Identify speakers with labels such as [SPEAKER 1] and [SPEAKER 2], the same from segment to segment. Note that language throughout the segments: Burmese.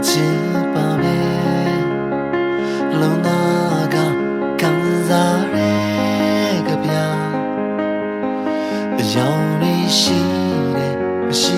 [SPEAKER 1] အချစ်ပါပဲလုံသားကကံစားရဲကပြအယောင်နေရှိတယ်မရှိ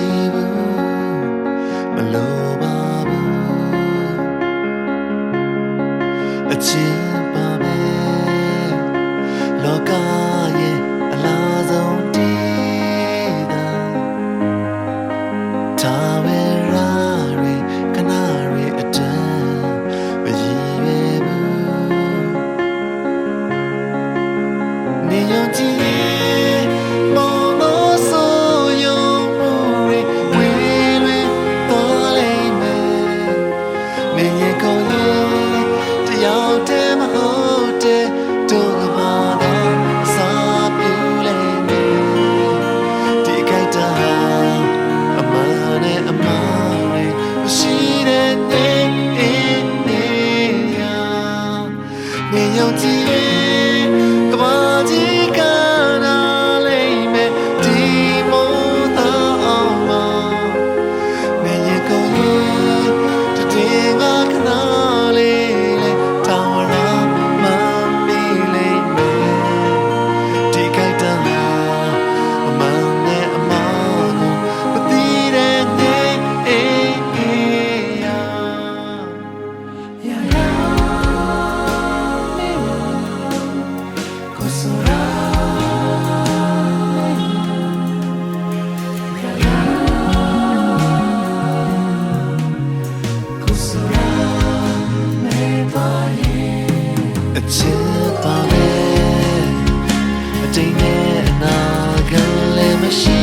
[SPEAKER 1] နဲ့အနာခံလည်းမရှိ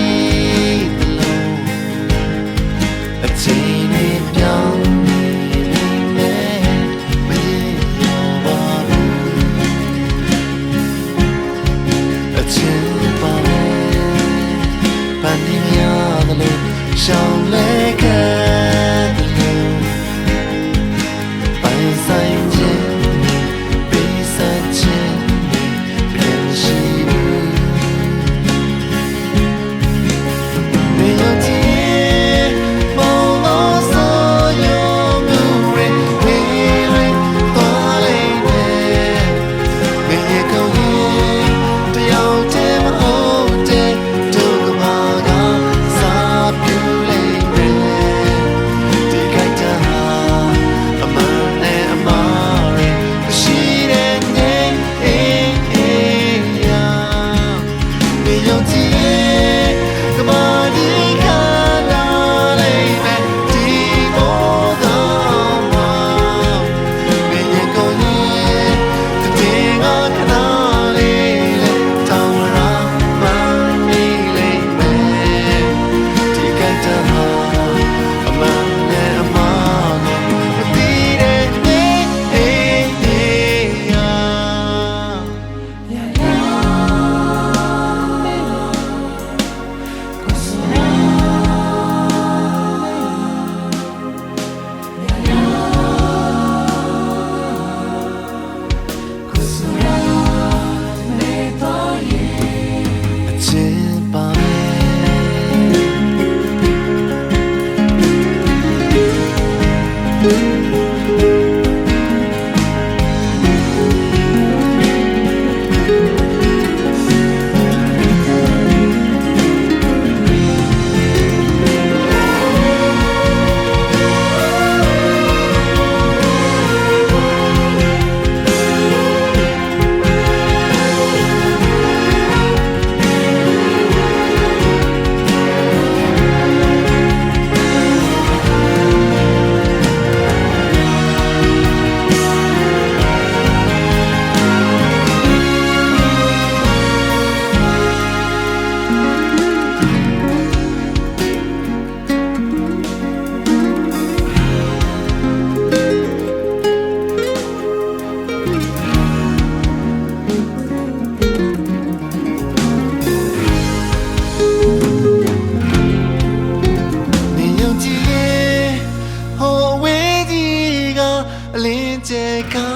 [SPEAKER 1] ရဲ့ခါ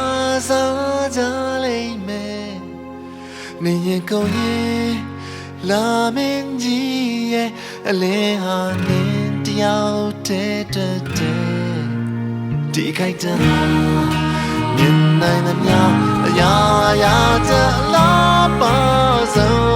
[SPEAKER 1] စားကြလိမ့်မယ်နေရင်ကုန်ရင်လာမင်းကြီးရဲ့အလင်းဟာနင်းတယောက်တည်းတည်းဒီခိုက်တာမြင်နိုင်သမျှအရာရာတလားပါဆုံး